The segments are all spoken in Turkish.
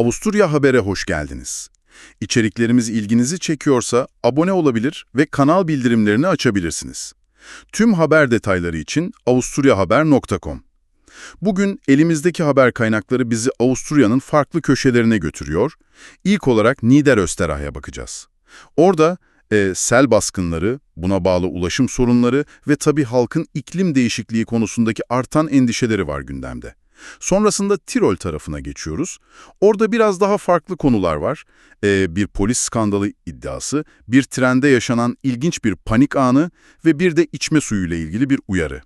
Avusturya Haber'e hoş geldiniz. İçeriklerimiz ilginizi çekiyorsa abone olabilir ve kanal bildirimlerini açabilirsiniz. Tüm haber detayları için avusturyahaber.com. Bugün elimizdeki haber kaynakları bizi Avusturya'nın farklı köşelerine götürüyor. İlk olarak Niederösterreich'e bakacağız. Orada e, sel baskınları, buna bağlı ulaşım sorunları ve tabii halkın iklim değişikliği konusundaki artan endişeleri var gündemde. Sonrasında Tirol tarafına geçiyoruz. Orada biraz daha farklı konular var. Ee, bir polis skandalı iddiası, bir trende yaşanan ilginç bir panik anı ve bir de içme suyuyla ilgili bir uyarı.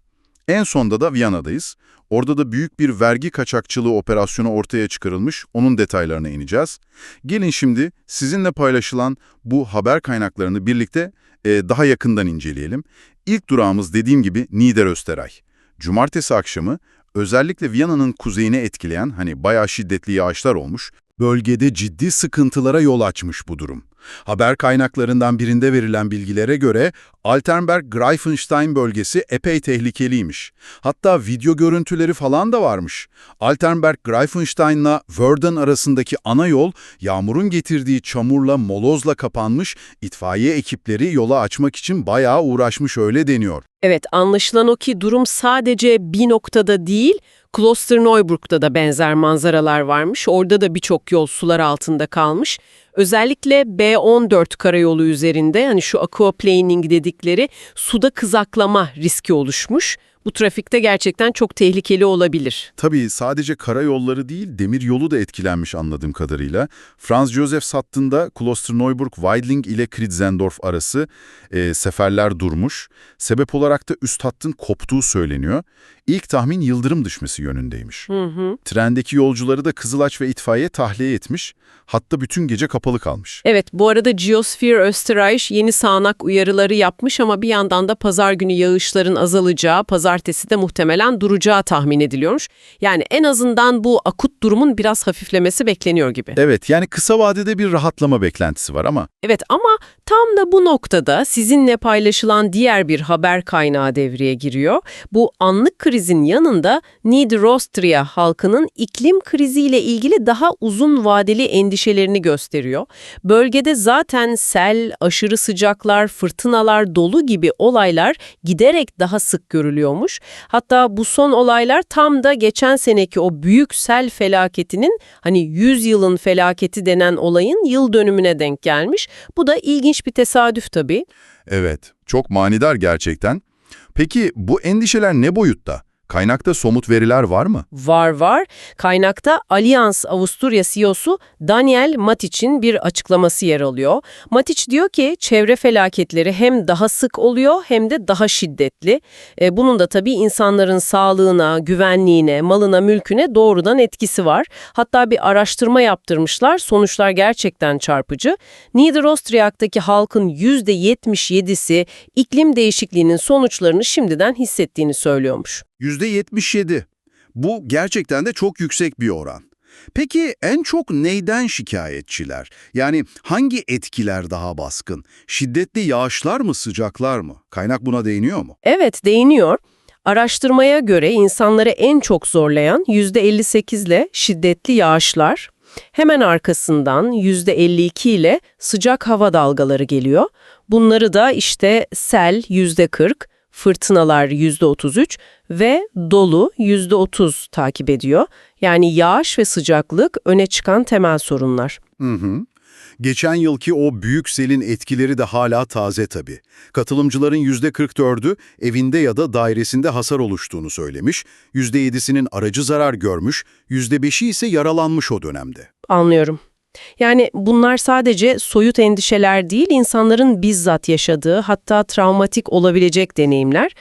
En sonda da Viyana'dayız. Orada da büyük bir vergi kaçakçılığı operasyonu ortaya çıkarılmış, onun detaylarına ineceğiz. Gelin şimdi sizinle paylaşılan bu haber kaynaklarını birlikte e, daha yakından inceleyelim. İlk durağımız dediğim gibi Niederösterreich. Cumartesi akşamı özellikle Viyana'nın kuzeyini etkileyen hani bayağı şiddetli yağışlar olmuş, bölgede ciddi sıkıntılara yol açmış bu durum. Haber kaynaklarından birinde verilen bilgilere göre Altenberg-Greifenstein bölgesi epey tehlikeliymiş. Hatta video görüntüleri falan da varmış. Altenberg-Greifenstein'la Wörden arasındaki ana yol yağmurun getirdiği çamurla molozla kapanmış, itfaiye ekipleri yola açmak için bayağı uğraşmış öyle deniyor. Evet, anlaşılan o ki durum sadece bir noktada değil, Klosterneuburg'da da benzer manzaralar varmış. Orada da birçok yol sular altında kalmış. Özellikle B14 karayolu üzerinde hani şu aquaplaning dedikleri suda kızaklama riski oluşmuş. Bu trafikte gerçekten çok tehlikeli olabilir. Tabii sadece karayolları değil, demir yolu da etkilenmiş anladığım kadarıyla. Franz Josef hattında Klosterneuburg-Weidling ile Kritzendorf arası e, seferler durmuş. Sebep olarak da üst hattın koptuğu söyleniyor. İlk tahmin yıldırım düşmesi yönündeymiş. Hı hı. Trendeki yolcuları da Kızılaç ve itfaiye tahliye etmiş. Hatta bütün gece kapalı kalmış. Evet, bu arada Geosphere Österreich yeni sağanak uyarıları yapmış ama bir yandan da pazar günü yağışların azalacağı, pazartesi de muhtemelen duracağı tahmin ediliyormuş. Yani en azından bu akut durumun biraz hafiflemesi bekleniyor gibi. Evet, yani kısa vadede bir rahatlama beklentisi var ama Evet ama tam da bu noktada sizinle paylaşılan diğer bir haber kaynağı devreye giriyor. Bu anlık krizin yanında Niederösterreich halkının iklim kriziyle ilgili daha uzun vadeli endişelerini gösteriyor. Bölgede zaten sel, aşırı sıcaklar, fırtınalar dolu gibi olaylar giderek daha sık görülüyormuş. Hatta bu son olaylar tam da geçen seneki o büyük sel felaketinin hani 100 yılın felaketi denen olayın yıl dönümüne denk gelmiş. Bu da ilginç bir tesadüf tabii. Evet, çok manidar gerçekten. Peki bu endişeler ne boyutta? Kaynakta somut veriler var mı? Var var. Kaynakta Allianz Avusturya CEO'su Daniel Matic'in bir açıklaması yer alıyor. Matic diyor ki çevre felaketleri hem daha sık oluyor hem de daha şiddetli. E, bunun da tabii insanların sağlığına, güvenliğine, malına, mülküne doğrudan etkisi var. Hatta bir araştırma yaptırmışlar. Sonuçlar gerçekten çarpıcı. Niederösterreich'taki halkın %77'si iklim değişikliğinin sonuçlarını şimdiden hissettiğini söylüyormuş. %77. Bu gerçekten de çok yüksek bir oran. Peki en çok neyden şikayetçiler? Yani hangi etkiler daha baskın? Şiddetli yağışlar mı, sıcaklar mı? Kaynak buna değiniyor mu? Evet, değiniyor. Araştırmaya göre insanları en çok zorlayan %58 ile şiddetli yağışlar, hemen arkasından %52 ile sıcak hava dalgaları geliyor. Bunları da işte sel %40, fırtınalar %33 ve dolu %30 takip ediyor. Yani yağış ve sıcaklık öne çıkan temel sorunlar. Hı hı. Geçen yılki o büyük selin etkileri de hala taze tabii. Katılımcıların %44'ü evinde ya da dairesinde hasar oluştuğunu söylemiş, %7'sinin aracı zarar görmüş, %5'i ise yaralanmış o dönemde. Anlıyorum. Yani bunlar sadece soyut endişeler değil, insanların bizzat yaşadığı hatta travmatik olabilecek deneyimler.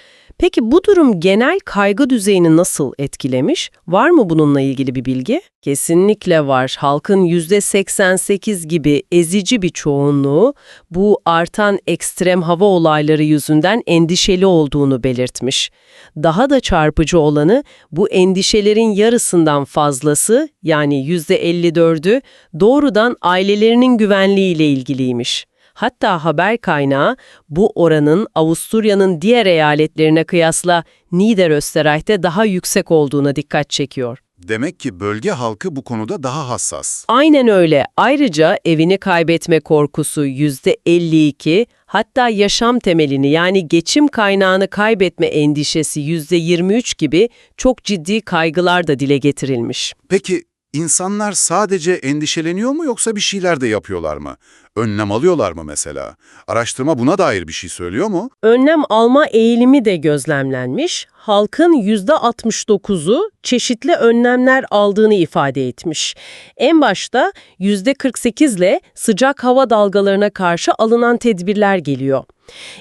Peki bu durum genel kaygı düzeyini nasıl etkilemiş? Var mı bununla ilgili bir bilgi? Kesinlikle var. Halkın %88 gibi ezici bir çoğunluğu bu artan ekstrem hava olayları yüzünden endişeli olduğunu belirtmiş. Daha da çarpıcı olanı bu endişelerin yarısından fazlası yani %54'ü doğrudan ailelerinin güvenliğiyle ilgiliymiş. Hatta haber kaynağı bu oranın Avusturya'nın diğer eyaletlerine kıyasla Niederösterreich'te daha yüksek olduğuna dikkat çekiyor. Demek ki bölge halkı bu konuda daha hassas. Aynen öyle. Ayrıca evini kaybetme korkusu %52, hatta yaşam temelini yani geçim kaynağını kaybetme endişesi %23 gibi çok ciddi kaygılar da dile getirilmiş. Peki insanlar sadece endişeleniyor mu yoksa bir şeyler de yapıyorlar mı? Önlem alıyorlar mı mesela? Araştırma buna dair bir şey söylüyor mu? Önlem alma eğilimi de gözlemlenmiş. Halkın %69'u çeşitli önlemler aldığını ifade etmiş. En başta %48 ile sıcak hava dalgalarına karşı alınan tedbirler geliyor.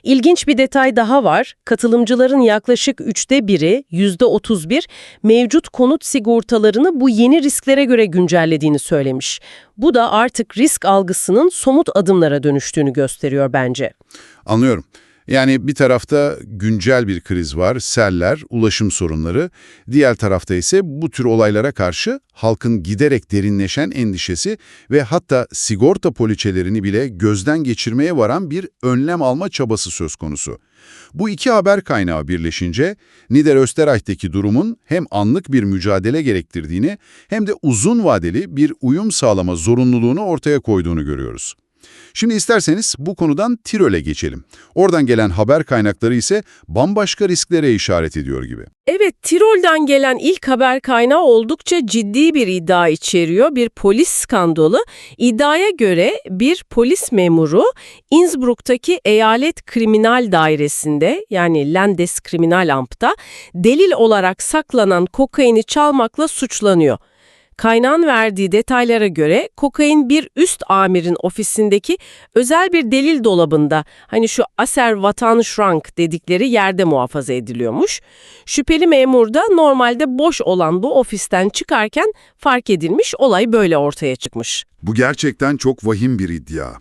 İlginç bir detay daha var. Katılımcıların yaklaşık üçte biri, %31, mevcut konut sigortalarını bu yeni risklere göre güncellediğini söylemiş. Bu da artık risk algısının somut adımlara dönüştüğünü gösteriyor bence. Anlıyorum. Yani bir tarafta güncel bir kriz var, seller, ulaşım sorunları. Diğer tarafta ise bu tür olaylara karşı halkın giderek derinleşen endişesi ve hatta sigorta poliçelerini bile gözden geçirmeye varan bir önlem alma çabası söz konusu. Bu iki haber kaynağı birleşince Niederösterreich'teki durumun hem anlık bir mücadele gerektirdiğini hem de uzun vadeli bir uyum sağlama zorunluluğunu ortaya koyduğunu görüyoruz. Şimdi isterseniz bu konudan Tirol'e geçelim. Oradan gelen haber kaynakları ise bambaşka risklere işaret ediyor gibi. Evet, Tirol'den gelen ilk haber kaynağı oldukça ciddi bir iddia içeriyor. Bir polis skandalı. İddiaya göre bir polis memuru Innsbruck'taki Eyalet Kriminal Dairesi'nde yani Landeskriminalamt'ta delil olarak saklanan kokaini çalmakla suçlanıyor. Kaynağın verdiği detaylara göre kokain bir üst amirin ofisindeki özel bir delil dolabında hani şu Aser Vatan Schrank dedikleri yerde muhafaza ediliyormuş. Şüpheli memur da normalde boş olan bu ofisten çıkarken fark edilmiş olay böyle ortaya çıkmış. Bu gerçekten çok vahim bir iddia.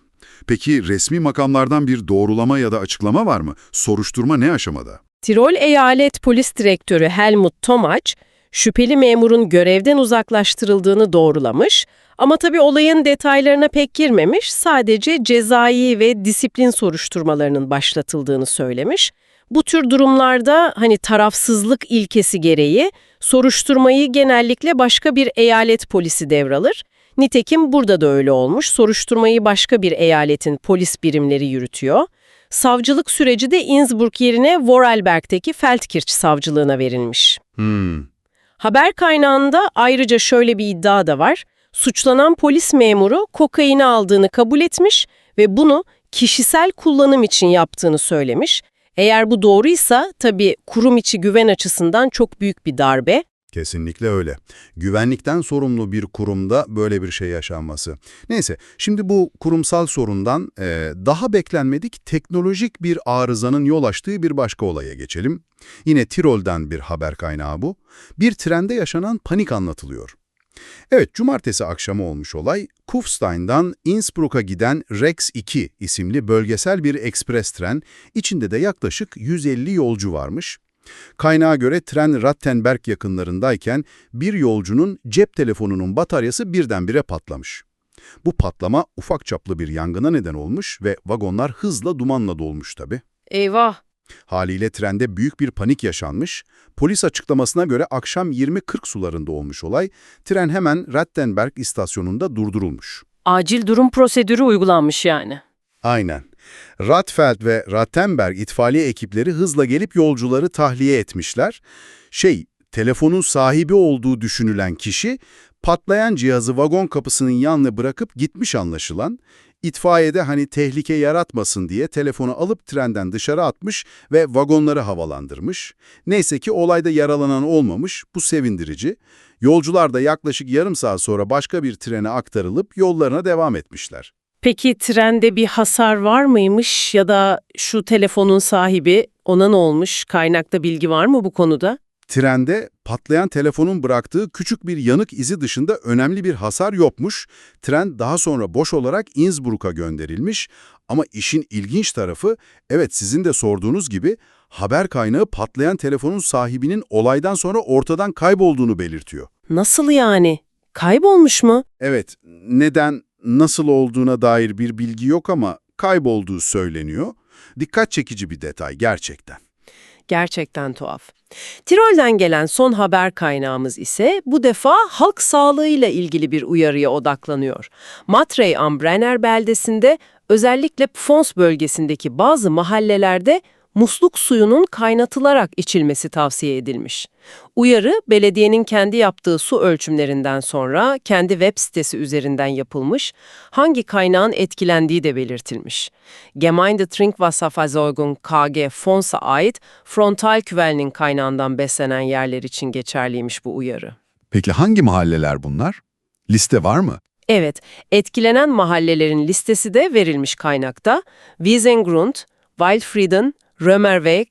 Peki resmi makamlardan bir doğrulama ya da açıklama var mı? Soruşturma ne aşamada? Tirol Eyalet Polis Direktörü Helmut Tomac, şüpheli memurun görevden uzaklaştırıldığını doğrulamış ama tabii olayın detaylarına pek girmemiş, sadece cezai ve disiplin soruşturmalarının başlatıldığını söylemiş. Bu tür durumlarda hani tarafsızlık ilkesi gereği soruşturmayı genellikle başka bir eyalet polisi devralır. Nitekim burada da öyle olmuş. Soruşturmayı başka bir eyaletin polis birimleri yürütüyor. Savcılık süreci de Innsbruck yerine Vorarlberg'teki Feldkirch savcılığına verilmiş. Hmm. Haber kaynağında ayrıca şöyle bir iddia da var. Suçlanan polis memuru kokaini aldığını kabul etmiş ve bunu kişisel kullanım için yaptığını söylemiş. Eğer bu doğruysa tabii kurum içi güven açısından çok büyük bir darbe. Kesinlikle öyle. Güvenlikten sorumlu bir kurumda böyle bir şey yaşanması. Neyse, şimdi bu kurumsal sorundan e, daha beklenmedik teknolojik bir arızanın yol açtığı bir başka olaya geçelim. Yine Tirol'den bir haber kaynağı bu. Bir trende yaşanan panik anlatılıyor. Evet, cumartesi akşamı olmuş olay, Kufstein'dan Innsbruck'a giden Rex 2 isimli bölgesel bir ekspres tren, içinde de yaklaşık 150 yolcu varmış. Kaynağa göre tren Rattenberg yakınlarındayken bir yolcunun cep telefonunun bataryası birdenbire patlamış. Bu patlama ufak çaplı bir yangına neden olmuş ve vagonlar hızla dumanla dolmuş tabii. Eyvah! Haliyle trende büyük bir panik yaşanmış. Polis açıklamasına göre akşam 20.40 sularında olmuş olay. Tren hemen Rattenberg istasyonunda durdurulmuş. Acil durum prosedürü uygulanmış yani. Aynen. Radfeld ve Rattenberg itfaiye ekipleri hızla gelip yolcuları tahliye etmişler. Şey, telefonun sahibi olduğu düşünülen kişi patlayan cihazı vagon kapısının yanına bırakıp gitmiş anlaşılan. İtfaiyede hani tehlike yaratmasın diye telefonu alıp trenden dışarı atmış ve vagonları havalandırmış. Neyse ki olayda yaralanan olmamış, bu sevindirici. Yolcular da yaklaşık yarım saat sonra başka bir trene aktarılıp yollarına devam etmişler. Peki trende bir hasar var mıymış ya da şu telefonun sahibi ona ne olmuş? Kaynakta bilgi var mı bu konuda? Trende patlayan telefonun bıraktığı küçük bir yanık izi dışında önemli bir hasar yokmuş. Tren daha sonra boş olarak Innsbruck'a gönderilmiş. Ama işin ilginç tarafı, evet sizin de sorduğunuz gibi haber kaynağı patlayan telefonun sahibinin olaydan sonra ortadan kaybolduğunu belirtiyor. Nasıl yani? Kaybolmuş mu? Evet, neden, nasıl olduğuna dair bir bilgi yok ama kaybolduğu söyleniyor. Dikkat çekici bir detay gerçekten. Gerçekten tuhaf. Tirol'den gelen son haber kaynağımız ise bu defa halk sağlığıyla ilgili bir uyarıya odaklanıyor. Matrey am Brenner beldesinde özellikle Pfons bölgesindeki bazı mahallelerde musluk suyunun kaynatılarak içilmesi tavsiye edilmiş. Uyarı, belediyenin kendi yaptığı su ölçümlerinden sonra kendi web sitesi üzerinden yapılmış, hangi kaynağın etkilendiği de belirtilmiş. Gemeinde Trinkwasserversorgung KG Fons'a ait frontal küvelnin kaynağından beslenen yerler için geçerliymiş bu uyarı. Peki hangi mahalleler bunlar? Liste var mı? Evet, etkilenen mahallelerin listesi de verilmiş kaynakta. Wiesengrund, Wildfrieden, Römerweg,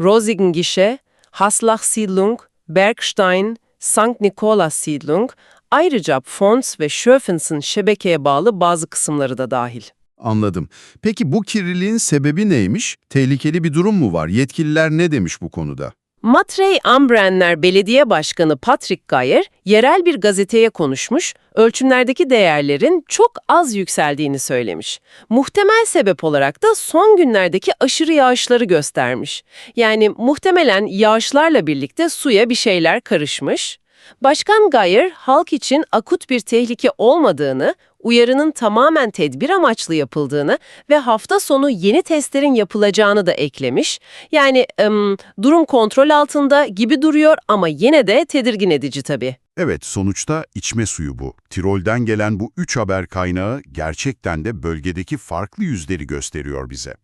Rosigengische, Haslach-Siedlung, Bergstein, St. Nikolas-Siedlung, ayrıca Fons ve Schöfensen şebekeye bağlı bazı kısımları da dahil. Anladım. Peki bu kirliliğin sebebi neymiş? Tehlikeli bir durum mu var? Yetkililer ne demiş bu konuda? Matrey Ambrenner Belediye Başkanı Patrick Gayer, yerel bir gazeteye konuşmuş, ölçümlerdeki değerlerin çok az yükseldiğini söylemiş. Muhtemel sebep olarak da son günlerdeki aşırı yağışları göstermiş. Yani muhtemelen yağışlarla birlikte suya bir şeyler karışmış. Başkan Gayer, halk için akut bir tehlike olmadığını, uyarının tamamen tedbir amaçlı yapıldığını ve hafta sonu yeni testlerin yapılacağını da eklemiş. Yani ım, durum kontrol altında gibi duruyor ama yine de tedirgin edici tabii. Evet, sonuçta içme suyu bu. Tirol'den gelen bu üç haber kaynağı gerçekten de bölgedeki farklı yüzleri gösteriyor bize.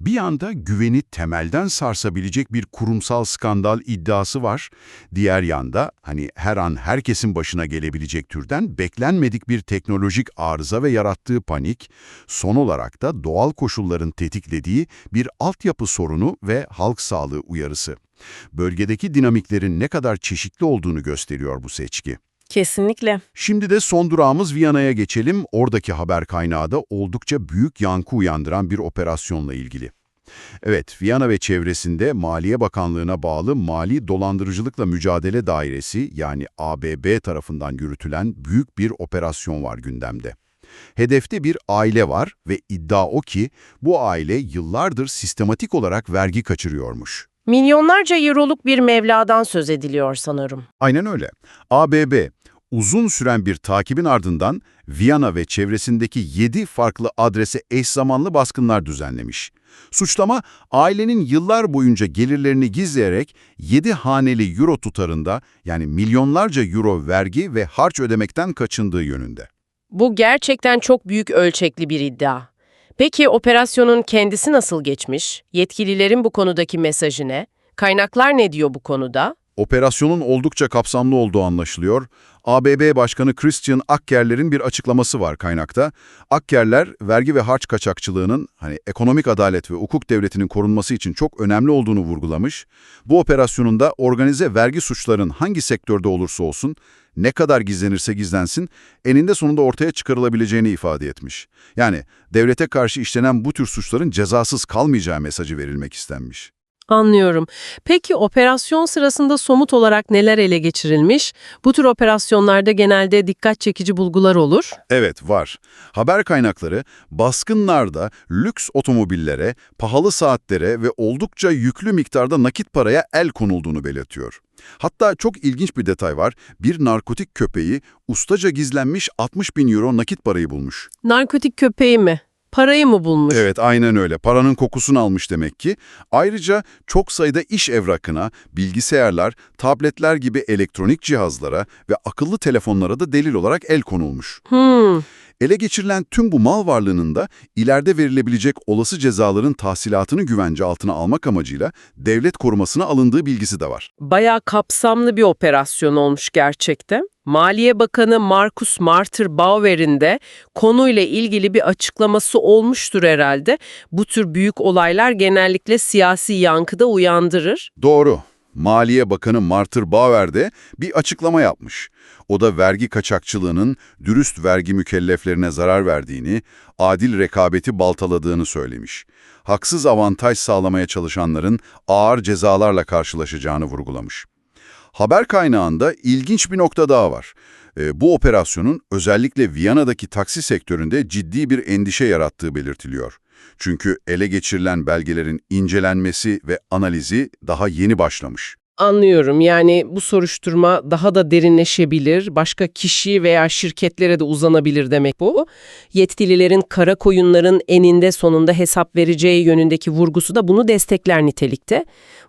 Bir yanda güveni temelden sarsabilecek bir kurumsal skandal iddiası var. Diğer yanda hani her an herkesin başına gelebilecek türden beklenmedik bir teknolojik arıza ve yarattığı panik, son olarak da doğal koşulların tetiklediği bir altyapı sorunu ve halk sağlığı uyarısı. Bölgedeki dinamiklerin ne kadar çeşitli olduğunu gösteriyor bu seçki. Kesinlikle. Şimdi de son durağımız Viyana'ya geçelim. Oradaki haber kaynağı da oldukça büyük yankı uyandıran bir operasyonla ilgili. Evet, Viyana ve çevresinde Maliye Bakanlığı'na bağlı Mali Dolandırıcılıkla Mücadele Dairesi yani ABB tarafından yürütülen büyük bir operasyon var gündemde. Hedefte bir aile var ve iddia o ki bu aile yıllardır sistematik olarak vergi kaçırıyormuş. Milyonlarca euroluk bir mevladan söz ediliyor sanırım. Aynen öyle. ABB uzun süren bir takibin ardından Viyana ve çevresindeki 7 farklı adrese eş zamanlı baskınlar düzenlemiş. Suçlama, ailenin yıllar boyunca gelirlerini gizleyerek 7 haneli euro tutarında yani milyonlarca euro vergi ve harç ödemekten kaçındığı yönünde. Bu gerçekten çok büyük ölçekli bir iddia. Peki operasyonun kendisi nasıl geçmiş? Yetkililerin bu konudaki mesajı ne? Kaynaklar ne diyor bu konuda? Operasyonun oldukça kapsamlı olduğu anlaşılıyor. ABB Başkanı Christian Akkerler'in bir açıklaması var kaynakta. Akkerler, vergi ve harç kaçakçılığının hani ekonomik adalet ve hukuk devletinin korunması için çok önemli olduğunu vurgulamış. Bu operasyonun da organize vergi suçların hangi sektörde olursa olsun, ne kadar gizlenirse gizlensin, eninde sonunda ortaya çıkarılabileceğini ifade etmiş. Yani devlete karşı işlenen bu tür suçların cezasız kalmayacağı mesajı verilmek istenmiş. Anlıyorum. Peki operasyon sırasında somut olarak neler ele geçirilmiş? Bu tür operasyonlarda genelde dikkat çekici bulgular olur. Evet var. Haber kaynakları baskınlarda lüks otomobillere, pahalı saatlere ve oldukça yüklü miktarda nakit paraya el konulduğunu belirtiyor. Hatta çok ilginç bir detay var. Bir narkotik köpeği ustaca gizlenmiş 60 bin euro nakit parayı bulmuş. Narkotik köpeği mi? Parayı mı bulmuş? Evet aynen öyle. Paranın kokusunu almış demek ki. Ayrıca çok sayıda iş evrakına, bilgisayarlar, tabletler gibi elektronik cihazlara ve akıllı telefonlara da delil olarak el konulmuş. Hmm. Ele geçirilen tüm bu mal varlığının da ileride verilebilecek olası cezaların tahsilatını güvence altına almak amacıyla devlet korumasına alındığı bilgisi de var. Bayağı kapsamlı bir operasyon olmuş gerçekten. Maliye Bakanı Markus Marter Bauer'in de konuyla ilgili bir açıklaması olmuştur herhalde. Bu tür büyük olaylar genellikle siyasi yankıda uyandırır. Doğru. Maliye Bakanı Marter Bauer de bir açıklama yapmış. O da vergi kaçakçılığının dürüst vergi mükelleflerine zarar verdiğini, adil rekabeti baltaladığını söylemiş. Haksız avantaj sağlamaya çalışanların ağır cezalarla karşılaşacağını vurgulamış. Haber kaynağında ilginç bir nokta daha var. E, bu operasyonun özellikle Viyana'daki taksi sektöründe ciddi bir endişe yarattığı belirtiliyor. Çünkü ele geçirilen belgelerin incelenmesi ve analizi daha yeni başlamış. Anlıyorum. Yani bu soruşturma daha da derinleşebilir, başka kişi veya şirketlere de uzanabilir demek bu. Yetkililerin kara koyunların eninde sonunda hesap vereceği yönündeki vurgusu da bunu destekler nitelikte.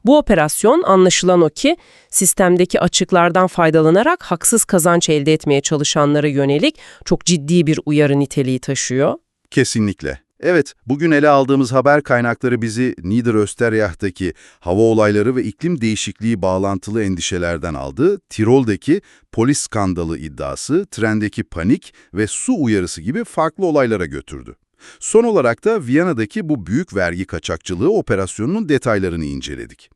Bu operasyon anlaşılan o ki sistemdeki açıklardan faydalanarak haksız kazanç elde etmeye çalışanlara yönelik çok ciddi bir uyarı niteliği taşıyor. Kesinlikle. Evet, bugün ele aldığımız haber kaynakları bizi Niederösterreich'taki hava olayları ve iklim değişikliği bağlantılı endişelerden aldı, Tirol'deki polis skandalı iddiası, trendeki panik ve su uyarısı gibi farklı olaylara götürdü. Son olarak da Viyana'daki bu büyük vergi kaçakçılığı operasyonunun detaylarını inceledik.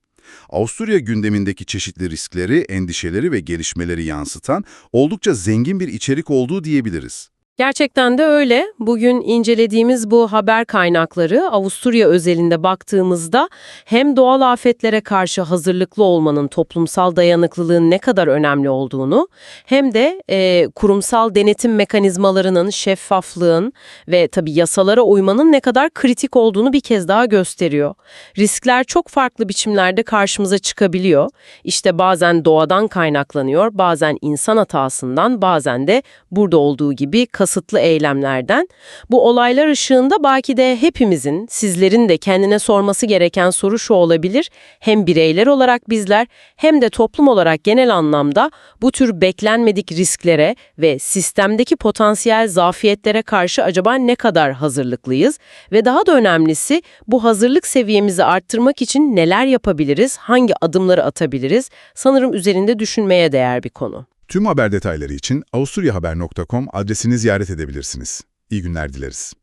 Avusturya gündemindeki çeşitli riskleri, endişeleri ve gelişmeleri yansıtan oldukça zengin bir içerik olduğu diyebiliriz. Gerçekten de öyle. Bugün incelediğimiz bu haber kaynakları Avusturya özelinde baktığımızda hem doğal afetlere karşı hazırlıklı olmanın toplumsal dayanıklılığın ne kadar önemli olduğunu hem de e, kurumsal denetim mekanizmalarının şeffaflığın ve tabii yasalara uymanın ne kadar kritik olduğunu bir kez daha gösteriyor. Riskler çok farklı biçimlerde karşımıza çıkabiliyor. İşte bazen doğadan kaynaklanıyor, bazen insan hatasından, bazen de burada olduğu gibi kasıtlı eylemlerden. Bu olaylar ışığında belki de hepimizin, sizlerin de kendine sorması gereken soru şu olabilir. Hem bireyler olarak bizler hem de toplum olarak genel anlamda bu tür beklenmedik risklere ve sistemdeki potansiyel zafiyetlere karşı acaba ne kadar hazırlıklıyız? Ve daha da önemlisi bu hazırlık seviyemizi arttırmak için neler yapabiliriz, hangi adımları atabiliriz? Sanırım üzerinde düşünmeye değer bir konu. Tüm haber detayları için avusturyahaber.com adresini ziyaret edebilirsiniz. İyi günler dileriz.